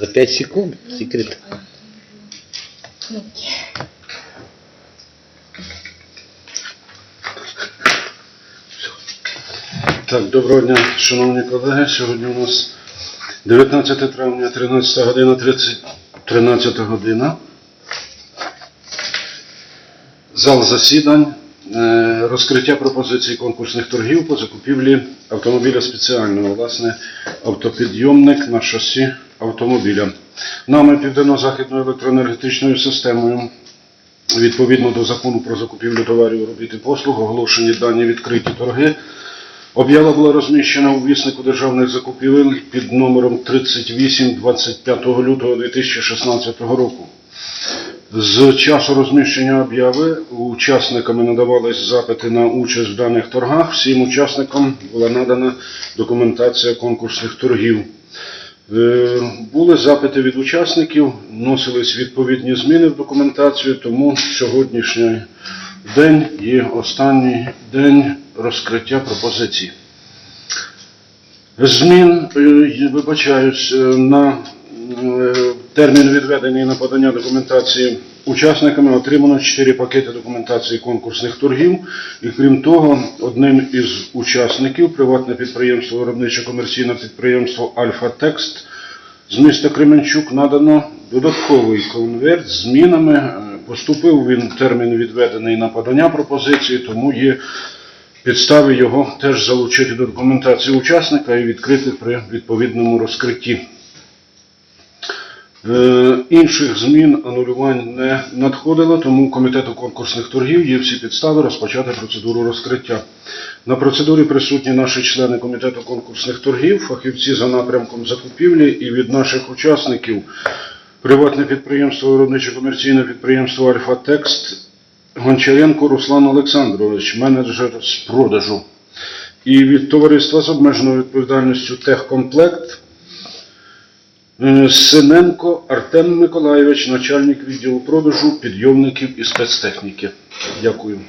За 5 секунд секрет. Так, доброго дня, шановні колеги. Сьогодні у нас 19 травня, 13 година 30, 13 година. Зал засідань. Розкриття пропозицій конкурсних торгів по закупівлі автомобіля спеціального, власне, автопідйомник на шасі автомобіля. Нами Південно-Західною електроенергетичною системою відповідно до закону про закупівлю товарів, робіт і послуг, оголошені дані відкриті торги. Об'ява була розміщена у віснику державних закупівель під номером 38 25 лютого 2016 року. З часу розміщення об'яви учасниками надавались запити на участь в даних торгах. Всім учасникам була надана документація конкурсних торгів. Е, Були запити від учасників, вносились відповідні зміни в документацію, тому сьогоднішній день є останній день розкриття пропозицій. Змін, е, вибачаюсь, е, на термін відведений на подання документації учасниками отримано 4 пакети документації конкурсних торгів. І крім того, одним із учасників приватне підприємство, виробниче комерційне підприємство Альфа Текст з міста Кременчук надано додатковий конверт з змінами. Е, Поступив він термін відведений на подання пропозиції, тому є підстави його теж залучити до документації учасника і відкрити при відповідному розкритті. Е, Інших змін анулювань не надходило, тому комітету конкурсних торгів є всі підстави розпочати процедуру розкриття. На процедурі присутні наші члени комітету конкурсних торгів, фахівці за напрямком закупівлі і від наших учасників приватне підприємство, виробниче комерційне підприємство Альфа Текст Гончаренко Руслан Олександрович, менеджер з продажу. І від товариства з обмеженою відповідальністю Техкомплект Синенко Артем Миколайович, начальник відділу продажу підйомників і спецтехніки. Дякую.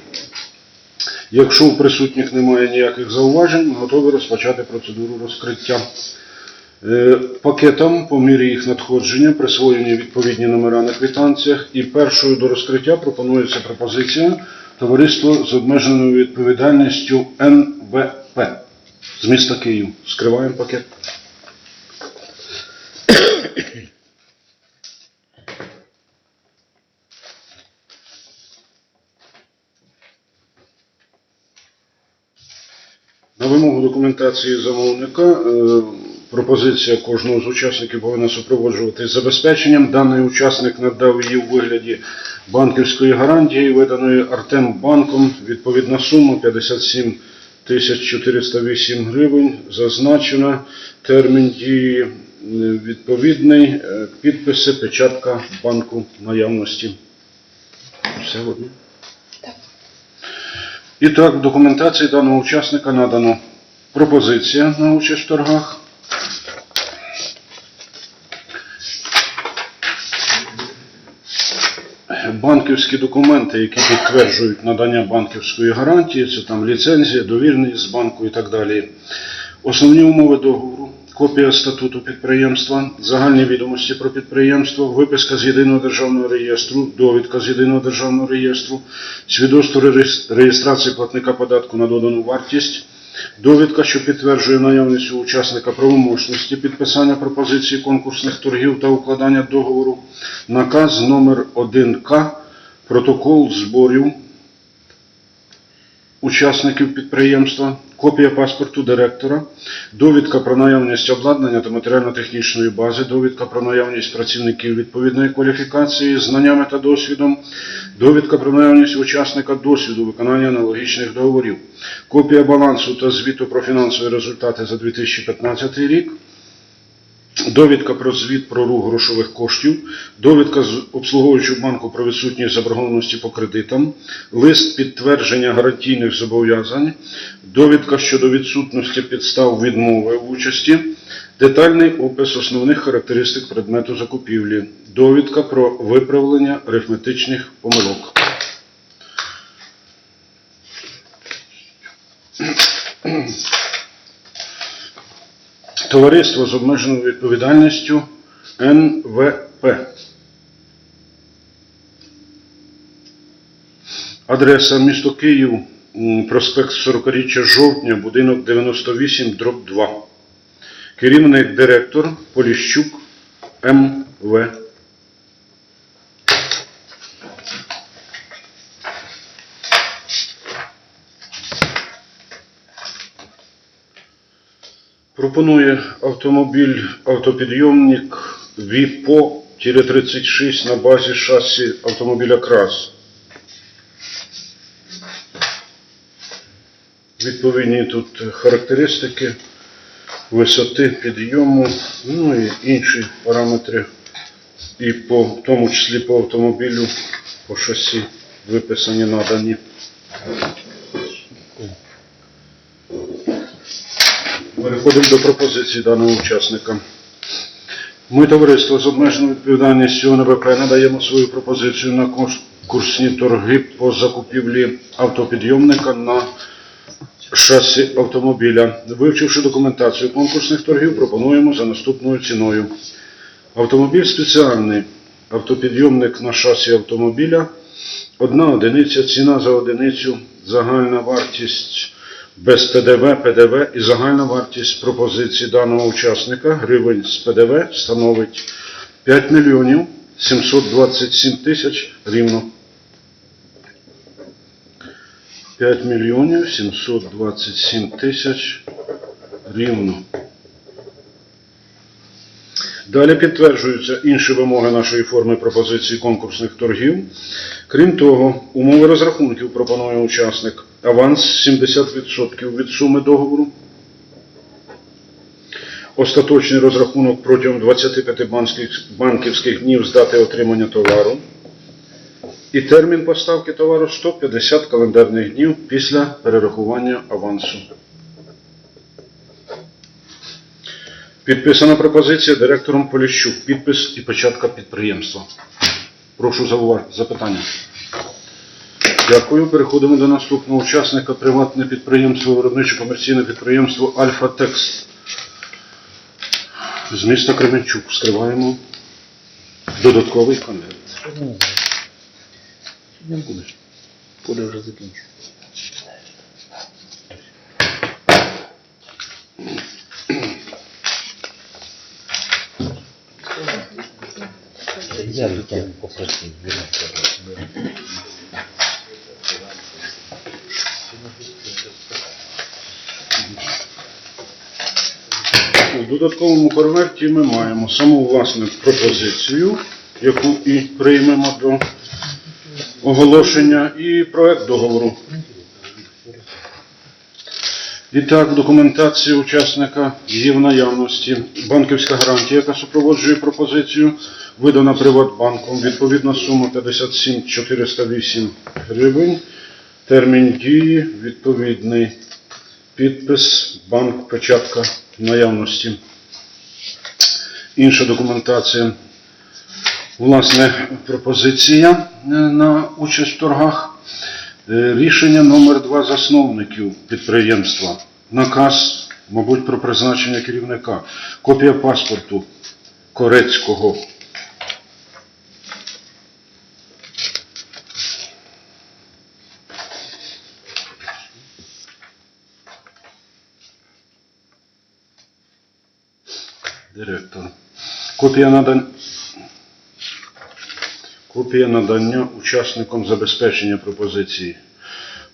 Якщо у присутніх немає ніяких зауважень, готові розпочати процедуру розкриття. Е, Пакетам по мірі їх надходження присвоєні відповідні номера на квитанціях. І першою до розкриття пропонується пропозиція товариство з обмеженою відповідальністю НВП з міста Київ. Скриваємо пакет. На вимогу документації замовника е, пропозиція кожного з учасників повинна супроводжуватись забезпеченням. Даний учасник надав її у вигляді банківської гарантії, виданої Артембанком. Відповідна сума 57 тисяч 408 гривень. Зазначена термін дії відповідний, е, підписи, печатка банку наявності. Все одно. І так, в документації даного учасника надано пропозиція на участь в торгах. Банківські документи, які підтверджують надання банківської гарантії, це там ліцензія, довірність з банку і так далі. Основні умови договору, копія статуту підприємства, загальні відомості про підприємство, виписка з єдиного державного реєстру, довідка з єдиного державного реєстру, свідоцтво реєстрації платника податку на додану вартість, довідка, що підтверджує наявність у учасника правомочності підписання пропозиції конкурсних торгів та укладання договору, наказ номер 1К, протокол зборів учасників підприємства, копія паспорту директора, довідка про наявність обладнання та матеріально-технічної бази, довідка про наявність працівників відповідної кваліфікації, знаннями та досвідом, довідка про наявність учасника досвіду виконання аналогічних договорів, копія балансу та звіту про фінансові результати за 2015 рік, Довідка про звіт про рух грошових коштів, довідка з обслуговуючого банку про відсутність заборгованості по кредитам, лист підтвердження гарантійних зобов'язань, довідка щодо відсутності підстав відмови в участі, детальний опис основних характеристик предмету закупівлі, довідка про виправлення арифметичних помилок. Товариство з обмеженою відповідальністю НВП. Адреса місто Київ, проспект 40-річчя жовтня, будинок 98, дроб 2. Керівник директор Поліщук МВ. Пропонує автомобіль автопідйомник ВІПО-36 на базі шасі автомобіля КРАС. Відповідні тут характеристики висоти підйому, ну і інші параметри, і по, в тому числі по автомобілю, по шасі виписані надані. Переходимо до пропозиції даного учасника. Ми, товариство з обмеженою відповідальністю НВП, надаємо свою пропозицію на конкурсні торги по закупівлі автопідйомника на шасі автомобіля. Вивчивши документацію конкурсних торгів, пропонуємо за наступною ціною. Автомобіль спеціальний, автопідйомник на шасі автомобіля, одна одиниця, ціна за одиницю, загальна вартість без ПДВ, ПДВ і загальна вартість пропозиції даного учасника гривень з ПДВ становить 5 мільйонів 727 тисяч рівно. 5 мільйонів 727 тисяч рівно. Далі підтверджуються інші вимоги нашої форми пропозиції конкурсних торгів. Крім того, умови розрахунків пропонує учасник. Аванс 70% від суми договору. Остаточний розрахунок протягом 25 банківських- днів з дати отримання товару. І термін поставки товару 150 календарних днів після перерахування авансу. Підписана пропозиція директором Поліщук. Підпис і печатка підприємства. Прошу запитання. Дякую. Переходимо до наступного учасника. Приватне підприємство, виробниче комерційне підприємство Альфа Текст. З міста Кременчук. Скриваємо додатковий конверт. Не будеш. Буде вже закінчив. Я попросив. Додатковому конверті ми маємо саму власне пропозицію, яку і приймемо до оголошення, і проект договору. І так, в документації учасника є в наявності. Банківська гарантія, яка супроводжує пропозицію, видана Приватбанком, відповідна сума 57 408 гривень, термін дії, відповідний. Підпис, банк, печатка наявності. Інша документація. Власне, пропозиція е, на участь в торгах. Е, Рішення номер два засновників підприємства. Наказ, мабуть, про призначення керівника. Копія паспорту Корецького. Директор. Копія надання. Копія надання учасникам забезпечення пропозиції.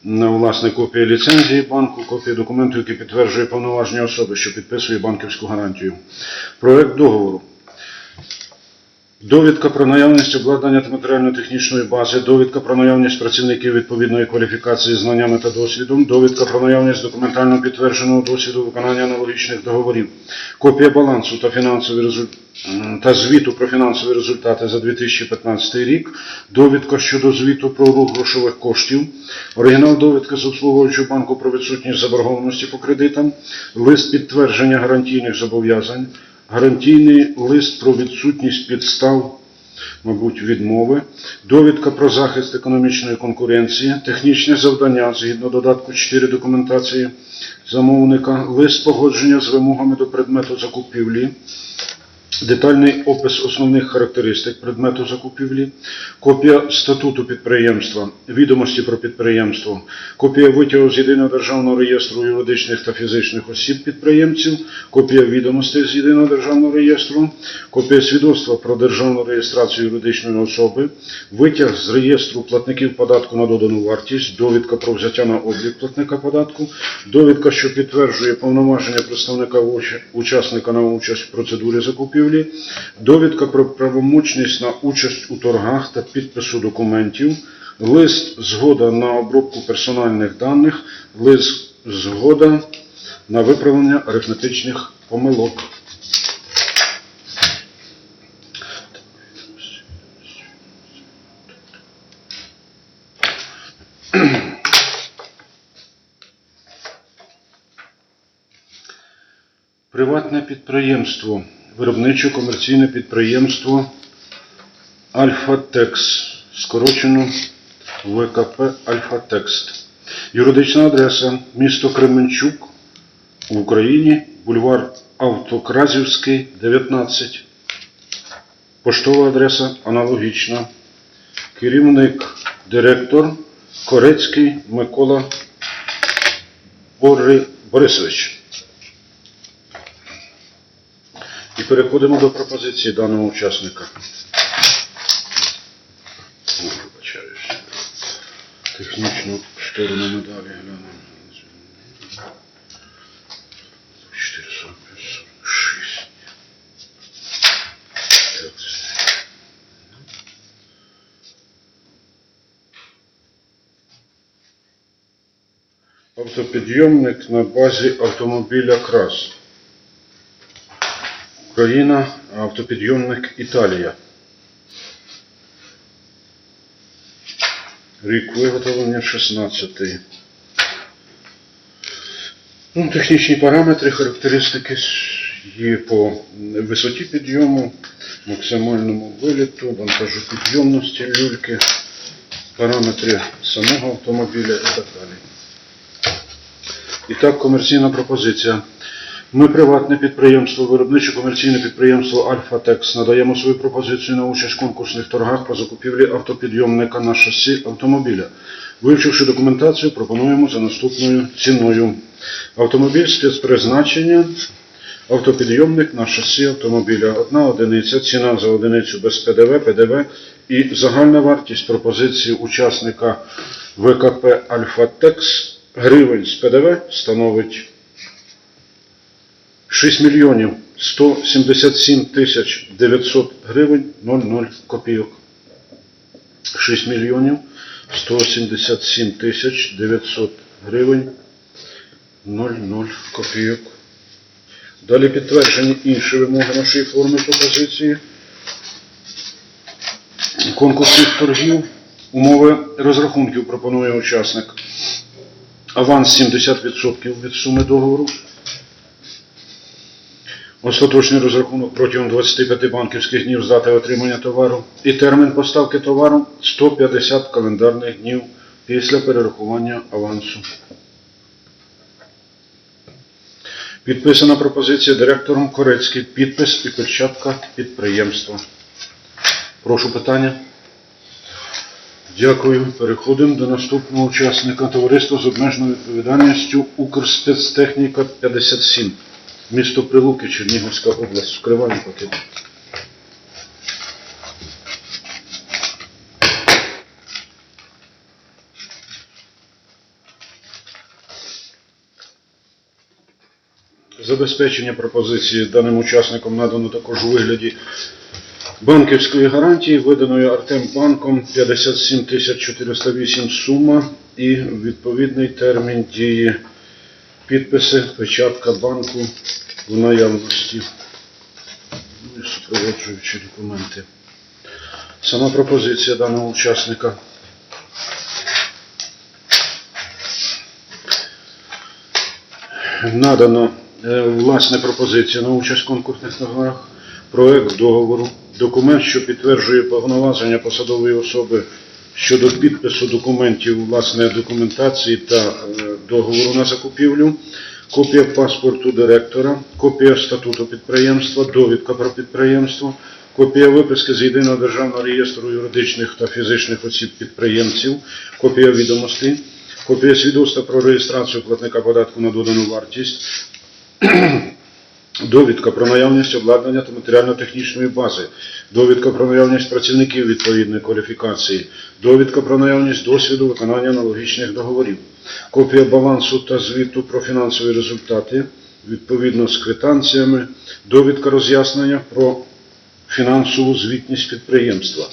Власне, копія ліцензії банку, копія документу, який підтверджує повноваження особи, що підписує банківську гарантію. Проект договору. Довідка про наявність обладнання та матеріально-технічної бази, довідка про наявність працівників відповідної кваліфікації, знаннями та досвідом, довідка про наявність документально підтвердженого досвіду виконання аналогічних договорів, копія балансу та фінансові результ... та звіту про фінансові результати за 2015 рік, довідка щодо звіту про рух грошових коштів, оригінал довідки з обслуговуючого банку про відсутність заборгованості по кредитам, лист підтвердження гарантійних зобов'язань, гарантійний лист про відсутність підстав мабуть, відмови, довідка про захист економічної конкуренції, технічне завдання згідно додатку 4 документації замовника, лист погодження з вимогами до предмету закупівлі, детальний опис основних характеристик предмету закупівлі, копія статуту підприємства, відомості про підприємство, копія витягу з єдиного державного реєстру юридичних та фізичних осіб підприємців, копія відомостей з єдиного державного реєстру, копія свідоцтва про державну реєстрацію юридичної особи, витяг з реєстру платників податку на додану вартість, довідка про взяття на облік платника податку, довідка, що підтверджує повноваження представника уча- учасника на участь в процедурі закупівлі, довідка про правомочність на участь у торгах та підпису документів, лист згода на обробку персональних даних, лист згода на виправлення арифметичних помилок. Приватне підприємство, виробничо-комерційне підприємство Альфатекс, скорочено ВКП Альфатекст. Юридична адреса місто Кременчук в Україні, бульвар Автокразівський, 19. Поштова адреса аналогічна. Керівник, директор Корецький Микола Борисович. І переходимо до пропозиції даного учасника. О, вибачаюсь. Технічну сторону медалі глянемо. 446. Так. Автопідйомник на базі автомобіля КРАС. Україна, автопідйомник Італія. Рік виготовлення 16. Ну, технічні параметри, характеристики є по висоті підйому, максимальному виліту, вантажу підйомності люльки, параметри самого автомобіля і так далі. І так, комерційна пропозиція. Ми приватне підприємство, виробниче комерційне підприємство Альфа-Текс надаємо свою пропозицію на участь в конкурсних торгах по закупівлі автопідйомника на шасі автомобіля. Вивчивши документацію, пропонуємо за наступною ціною. Автомобіль спецпризначення, автопідйомник на шасі автомобіля. Одна одиниця, ціна за одиницю без ПДВ, ПДВ і загальна вартість пропозиції учасника ВКП Альфа-Текс гривень з ПДВ становить 6 мільйонів 177 тисяч 900 гривень 00 копійок. 6 мільйонів 177 тисяч 900 гривень 00 копійок. Далі підтверджені інші вимоги нашої форми пропозиції. Конкурсних торгів. Умови розрахунків пропонує учасник. Аванс 70% від суми договору. Остаточний розрахунок протягом 25 банківських днів з дати отримання товару і термін поставки товару 150 календарних днів після перерахування авансу. Підписана пропозиція директором Корецький. Підпис і печатка підприємства. Прошу питання. Дякую. Переходимо до наступного учасника товариства з обмеженою відповідальністю Укрспецтехніка 57. Місто Прилуки, Чернігівська область. Вкриваємо пакет. Забезпечення пропозиції даним учасникам надано також у вигляді банківської гарантії, виданої Артембанком 57 тисяч 408 сума і відповідний термін дії підписи, печатка банку в наявності. Ну і супроводжуючі документи. Сама пропозиція даного учасника. Надано е, власне пропозиція на участь в конкурсних торгах, проект договору документ, що підтверджує повноваження посадової особи щодо підпису документів, власне, документації та е, договору на закупівлю, копія паспорту директора, копія статуту підприємства, довідка про підприємство, копія виписки з єдиного державного реєстру юридичних та фізичних осіб підприємців, копія відомостей, копія свідоцтва про реєстрацію платника податку на додану вартість, довідка про наявність обладнання та матеріально-технічної бази, довідка про наявність працівників відповідної кваліфікації, довідка про наявність досвіду виконання аналогічних договорів, копія балансу та звіту про фінансові результати, відповідно з квитанціями, довідка роз'яснення про фінансову звітність підприємства.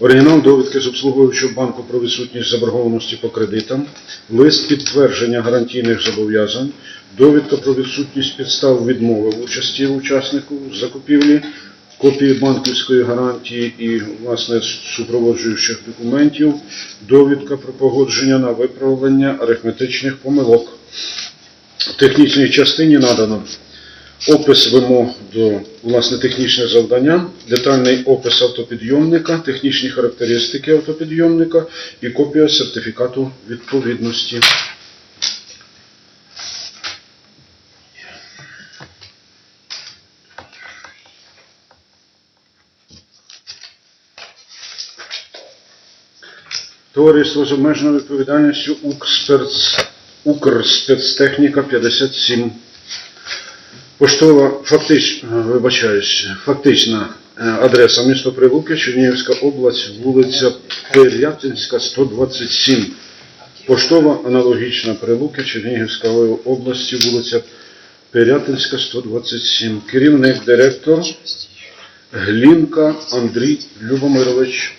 Оригінал довідки з обслуговуючого банку про відсутність заборгованості по кредитам, лист підтвердження гарантійних зобов'язань, довідка про відсутність підстав відмови в участі учаснику закупівлі, копії банківської гарантії і власне супроводжуючих документів, довідка про погодження на виправлення арифметичних помилок. В технічній частині надано опис вимог до власне технічне завдання, детальний опис автопідйомника, технічні характеристики автопідйомника і копія сертифікату відповідності. Товариство з обмеженою відповідальністю Укрспецтехніка 57. Поштова фактично, вибачаюсь, фактична е, адреса місто Прилуки, Чернігівська область, вулиця Пирятинська, 127. Поштова аналогічна Прилуки, Чернігівська області, вулиця Пирятинська, 127. Керівник, директор Глінка Андрій Любомирович.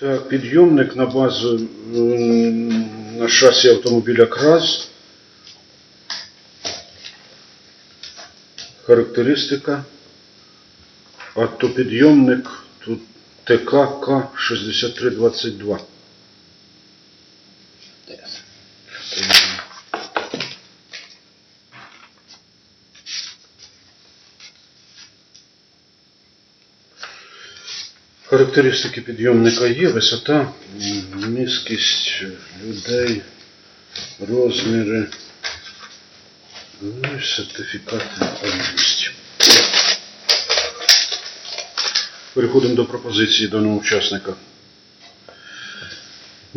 Так, підйомник на базу на шасі автомобіля КРАЗ. Характеристика. Автопідйомник тут ТКК 6322. Характеристики підйомника є, висота, низькість людей, розміри, ну і сертифікати наявності. Переходимо до пропозиції даного учасника.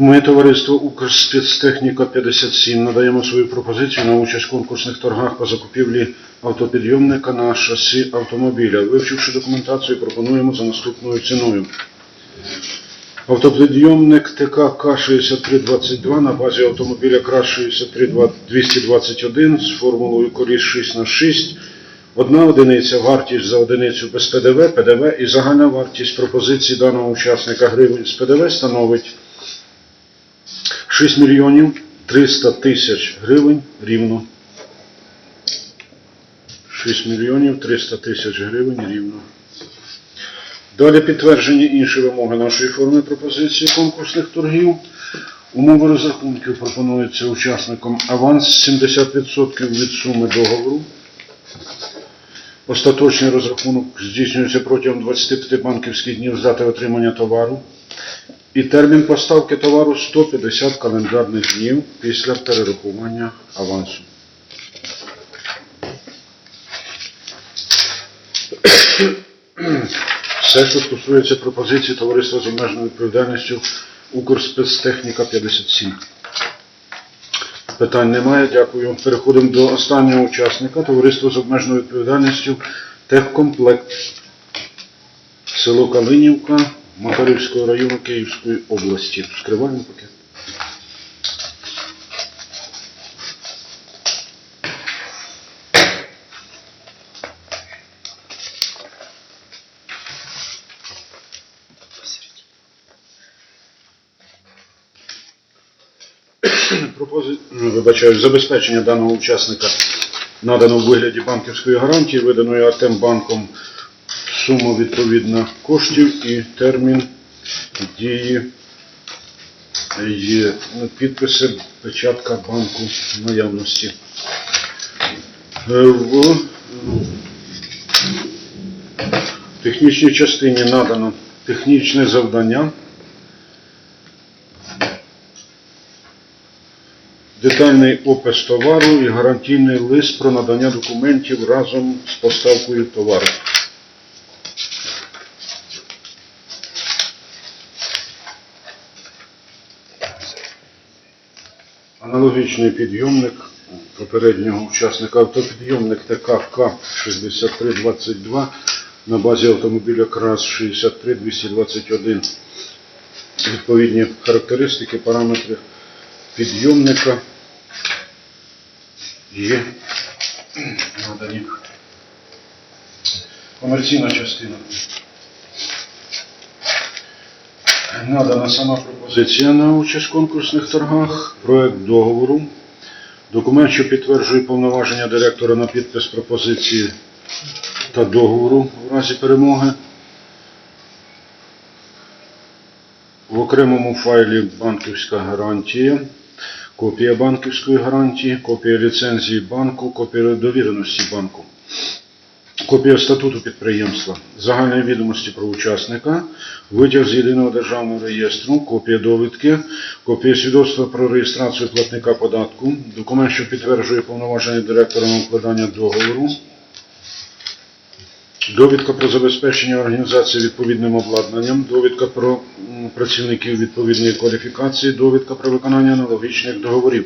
Ми, товариство Укрспецтехніка 57, надаємо свою пропозицію на участь в конкурсних торгах по закупівлі автопідйомника на шасі автомобіля. Вивчивши документацію, пропонуємо за наступною ціною. Автопідйомник ТК К-6322 на базі автомобіля КРАС-63221 з формулою коліс 6 на 6 Одна одиниця вартість за одиницю без ПДВ, ПДВ і загальна вартість пропозиції даного учасника гривень з ПДВ становить 6 мільйонів 300 тисяч гривень рівно. 6 мільйонів 300 тисяч гривень рівно. Далі підтверджені інші вимоги нашої форми пропозиції конкурсних торгів. Умови розрахунків пропонується учасникам аванс 70% від суми договору. Остаточний розрахунок здійснюється протягом 25 банківських днів з дати отримання товару. І термін поставки товару 150 календарних днів після перерахування авансу. Все, що стосується пропозиції товариства з обмеженою відповідальністю Укрспецтехніка 57. Питань немає, дякую. Переходимо до останнього учасника. Товариство з обмеженою відповідальністю Техкомплект. Село Калинівка Моторівського району Київської області. Вскриваємо пакет. Пропози... Вибачаю, забезпечення даного учасника надано в вигляді банківської гарантії, виданої артем банком сума відповідна коштів і термін дії є ну, підписи, печатка банку наявності. Е, В е, технічній частині надано технічне завдання. Детальний опис товару і гарантійний лист про надання документів разом з поставкою товару. Аналогічний підйомник попереднього учасника автопідйомник ТК 6322 на базі автомобіля КРАС 63221. Відповідні характеристики, параметри підйомника є надані. Комерційна частина. Надана сама пропозиція на участь в конкурсних торгах, проект договору, документ, що підтверджує повноваження директора на підпис пропозиції та договору в разі перемоги. В окремому файлі банківська гарантія, копія банківської гарантії, копія ліцензії банку, копія довіреності банку, копія статуту підприємства, загальні відомості про учасника, витяг з єдиного державного реєстру, копія довідки, копія свідоцтва про реєстрацію платника податку, документ, що підтверджує повноваження директора на укладання договору, Довідка про забезпечення організації відповідним обладнанням, довідка про працівників відповідної кваліфікації, довідка про виконання аналогічних договорів.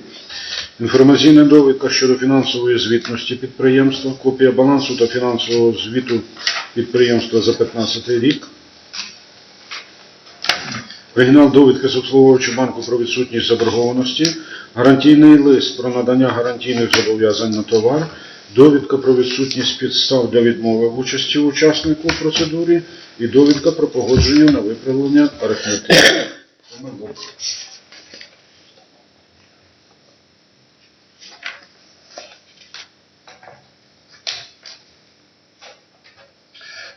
Інформаційна довідка щодо фінансової звітності підприємства, копія балансу та фінансового звіту підприємства за 15 рік. Оригінал довідки з обслуговуючого банку про відсутність заборгованості, гарантійний лист про надання гарантійних зобов'язань на товар, довідка про відсутність підстав для відмови в участі учаснику в процедурі і довідка про погодження на виправлення арифметичних помилок.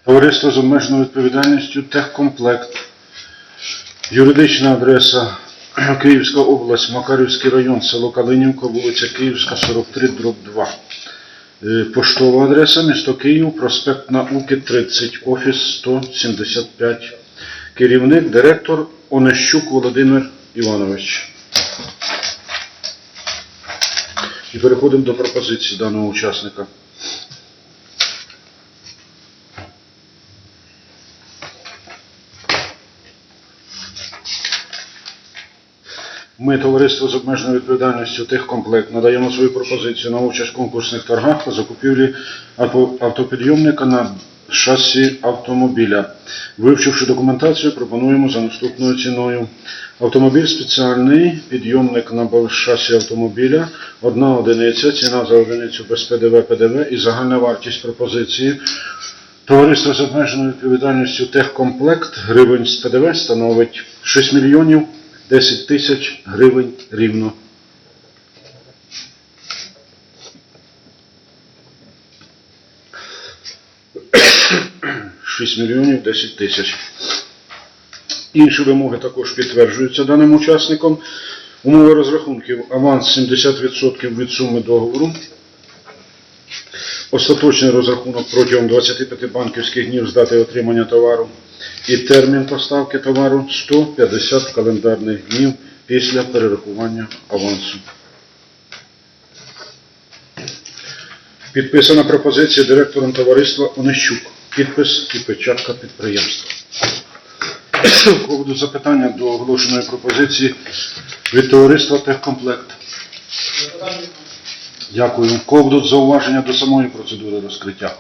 Товариство з обмеженою відповідальністю Техкомплект. Юридична адреса Київська область, Макарівський район, село Калинівка, вулиця Київська, 43, дроб 2. Е, Поштова адреса, місто Київ, проспект Науки 30, офіс 175. Керівник, директор Онищук Володимир Іванович. І переходимо до пропозиції даного учасника. Ми, товариство з обмеженою відповідальністю Техкомплект, надаємо свою пропозицію на участь в конкурсних торгах по закупівлі автопідйомника на шасі автомобіля. Вивчивши документацію, пропонуємо за наступною ціною. Автомобіль спеціальний, підйомник на шасі автомобіля, одна одиниця, ціна за одиницю без ПДВ, ПДВ і загальна вартість пропозиції. Товариство з обмеженою відповідальністю Техкомплект гривень з ПДВ становить 6 мільйонів 10 тисяч гривень рівно. Шість мільйонів 10 тисяч. Інші вимоги також підтверджуються даним учасником. Умови розрахунків аванс 70% від суми договору. Остаточний розрахунок протягом 25 банківських днів з дати отримання товару і термін поставки товару 150 календарних днів після перерахування авансу. Підписана пропозиція директором товариства Онищук. Підпис і печатка підприємства. У кого запитання до оголошеної пропозиції від товариства Техкомплект. Дякую. Будуть зауваження до самої процедури розкриття?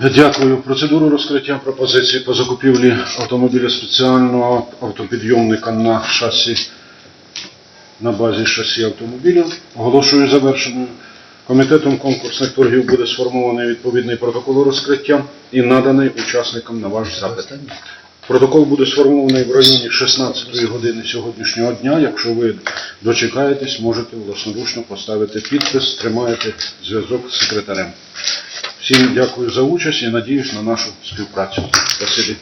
Дякую. Процедуру розкриття пропозиції по закупівлі автомобіля спеціального автопідйомника на шасі на базі шасі автомобіля оголошую завершеною. Комітетом конкурсних торгів буде сформований відповідний протокол розкриття і наданий учасникам на ваш запит. Протокол буде сформований в районі 16 години сьогоднішнього дня. Якщо ви дочекаєтесь, можете власноручно поставити підпис, тримаєте зв'язок з секретарем. Всім дякую за участь і надіюсь на нашу співпрацю. Спасибі.